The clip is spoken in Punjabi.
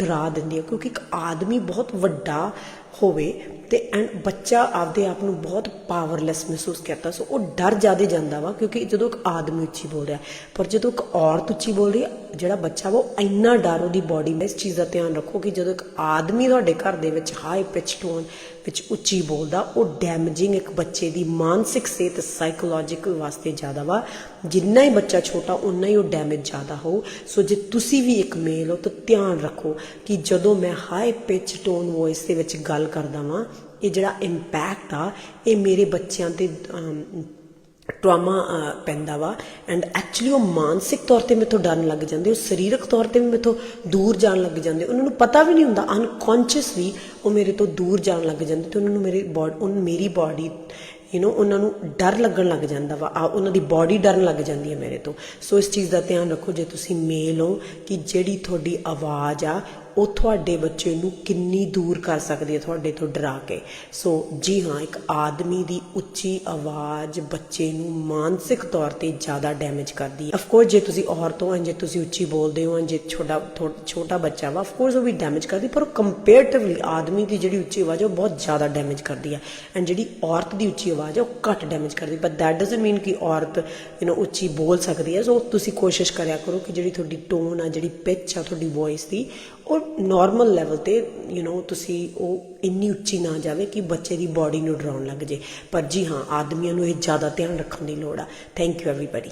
ਡਰਾ ਦਿੰਦੀ ਹੈ ਕਿਉਂਕਿ ਇੱਕ ਆਦਮੀ ਬਹੁਤ ਵੱਡਾ ਹੋਵੇ ਤੇ ਐਂਡ ਬੱਚਾ ਆਪਦੇ ਆਪ ਨੂੰ ਬਹੁਤ ਪਾਵਰਲੈਸ ਮਹਿਸੂਸ ਕਰਦਾ, ਸੋ ਉਹ ਡਰ ਜ਼ਿਆਦਾ ਜਾਂਦਾ ਵਾ ਕਿਉਂਕਿ ਜਦੋਂ ਇੱਕ ਆਦਮੀ ਉੱਚੀ ਬੋਲ ਰਿਹਾ ਪਰ ਜਦੋਂ ਇੱਕ ਔਰਤ ਉੱਚੀ ਬੋਲ ਰਹੀ ਜਿਹੜਾ ਬੱਚਾ ਵਾ, ਉਹ ਇੰਨਾ ਡਰ ਉਹਦੀ ਬਾਡੀ ਵਿੱਚ ਇਸ ਚੀਜ਼ ਦਾ ਧਿਆਨ ਰੱਖੋ ਕਿ ਜਦੋਂ ਇੱਕ ਆਦਮੀ ਤੁਹਾਡੇ ਘਰ ਦੇ ਵਿੱਚ ਹਾਈ ਪਿਚ ਟੋਨ ਵਿੱਚ ਉੱਚੀ ਬੋਲਦਾ, ਉਹ ਡੈਮੇਜਿੰਗ ਇੱਕ ਬੱਚੇ ਦੀ ਮਾਨਸਿਕ ਸਿਹਤ ਸਾਈਕੋਲੋਜੀਕਲ ਵਾਸਤੇ ਜ਼ਿਆਦਾ ਵਾ। ਜਿੰਨਾ ਹੀ ਬੱਚਾ ਛੋਟਾ ਉਨਾ ਹੀ ਉਹ ਡੈਮੇਜ ਜ਼ਿਆਦਾ ਹੋ ਸੋ ਜੇ ਤੁਸੀਂ ਵੀ ਇੱਕ ਮੇਲ ਹੋ, ਤਾਂ ਧਿਆਨ ਰੱਖੋ ਕਿ ਜਦੋਂ ਮੈਂ ਹਾਈ ਪਿਚ ਟੋਨ ਵੌਇਸ ਦੇ ਵਿੱਚ ਗੱਲ ਗੱਲ ਕਰਦਾ ਵਾਂ ਇਹ ਜਿਹੜਾ ਇੰਪੈਕਟ ਆ ਇਹ ਮੇਰੇ ਬੱਚਿਆਂ ਤੇ ਅਮ, ਟਰਾਮਾ ਪੈਂਦਾ ਵਾ। ਐਂਡ ਐਕਚੁਅਲੀ ਉਹ ਮਾਨਸਿਕ ਤੌਰ ਤੇ ਮੇਥੋਂ ਡਰਨ ਲੱਗ ਜਾਂਦੇ ਉਹ ਸਰੀਰਕ ਤੌਰ ਤੇ ਵੀ ਮੇਥੋਂ ਦੂਰ ਜਾਣ ਲੱਗ ਜਾਂਦੇ। ਉਹਨਾਂ ਨੂੰ ਪਤਾ ਵੀ ਨਹੀਂ ਹੁੰਦਾ ਅਨਕੌਂਸ਼ੀਅਸਲੀ ਉਹ ਮੇਰੇ ਤੋਂ ਦੂਰ ਜਾਣ ਲੱਗ ਜਾਂਦੇ ਤੇ ਉਹਨਾਂ ਨੂੰ ਮੇਰੀ ਬੋਡੀ ਉਹ ਮੇਰੀ ਬਾਡੀ ਯੂ نو ਉਹਨਾਂ ਨੂੰ ਡਰ ਲੱਗਣ ਲੱਗ ਜਾਂਦਾ ਵਾ। ਆ ਉਹਨਾਂ ਦੀ ਬਾਡੀ ਡਰਨ ਲੱਗ ਜਾਂਦੀ ਹੈ ਮੇਰੇ ਤੋਂ। ਸੋ ਇਸ ਚੀਜ਼ ਦਾ ਧਿਆਨ ਰੱਖੋ ਜੇ ਤੁਸੀਂ ਮੇਲ ਹੋ ਕਿ ਜਿਹੜੀ ਤੁਹਾਡੀ ਆਵਾਜ਼ ਆ ਉਹ ਤੁਹਾਡੇ ਬੱਚੇ ਨੂੰ ਕਿੰਨੀ ਦੂਰ ਕਰ ਸਕਦੀ ਹੈ ਤੁਹਾਡੇ ਤੋਂ ਡਰਾ ਕੇ? ਸੋ ਜੀ ਹਾਂ, ਇੱਕ ਆਦਮੀ ਦੀ ਉੱਚੀ ਆਵਾਜ਼ ਬੱਚੇ ਨੂੰ ਮਾਨਸਿਕ ਤੌਰ ਤੇ ਜ਼ਿਆਦਾ ਡੈਮੇਜ ਕਰਦੀ ਹੈ। ਆਫ ਕੋਰਸ ਜੇ ਤੁਸੀਂ ਔਰਤ ਹੋ ਜੇ ਤੁਸੀਂ ਉੱਚੀ ਬੋਲਦੇ ਹੋ ਜੇ ਛੋਟਾ, ਥੋ- ਛੋਟਾ ਬੱਚਾ ਵਾ ਆਫ ਕੋਰਸ ਉਹ ਵੀ ਡੈਮੇਜ ਕਰਦੀ, ਪਰ ਕੰਪੈਰੀਟਿਵਲੀ ਆਦਮੀ ਦੀ ਜਿਹੜੀ ਉੱਚੀ ਆਵਾਜ਼ ਉਹ ਬਹੁਤ ਜ਼ਿਆਦਾ ਡੈਮੇਜ ਕਰਦੀ ਹੈ। ਐਂਡ ਜਿਹੜੀ ਔਰਤ ਦੀ ਉੱਚੀ ਆਵਾਜ਼ ਹੈ ਉਹ ਘੱਟ ਡੈਮੇਜ ਕਰਦੀ ਬਟ ਦੈਟ ਡਸਨਟ ਮੀਨ ਕਿ ਔਰਤ ਯੂ نو ਉੱਚੀ ਬੋਲ ਸਕਦੀ ਹੈ। ਸੋ ਤੁਸੀਂ ਕੋਸ਼ਿਸ਼ ਕਰਿਆ ਕਰੋ ਕਿ ਜਿਹੜੀ ਤੁਹਾਡੀ ਟੋਨ ਆ, ਜਿਹੜੀ ਪਿਚ ਆ, ਤੁਹਾਡੀ ਵੌਇਸ ਦੀ, ਉਹ ਉਹ ਨਾਰਮਲ ਲੈਵਲ ਤੇ ਯੂ نو ਤੁਸੀਂ ਉਹ ਇੰਨੀ ਉੱਚੀ ਨਾ ਜਾਵੇ ਕਿ ਬੱਚੇ ਦੀ ਬਾਡੀ ਨੂੰ ਡਰਾਉਣ ਲੱਗ ਜੇ। ਪਰ ਜੀ ਹਾਂ, ਆਦਮੀਆਂ ਨੂੰ ਇਹ ਜ਼ਿਆਦਾ ਧਿਆਨ ਰੱਖਣ ਦੀ ਲੋੜ ਆ। Thank you everybody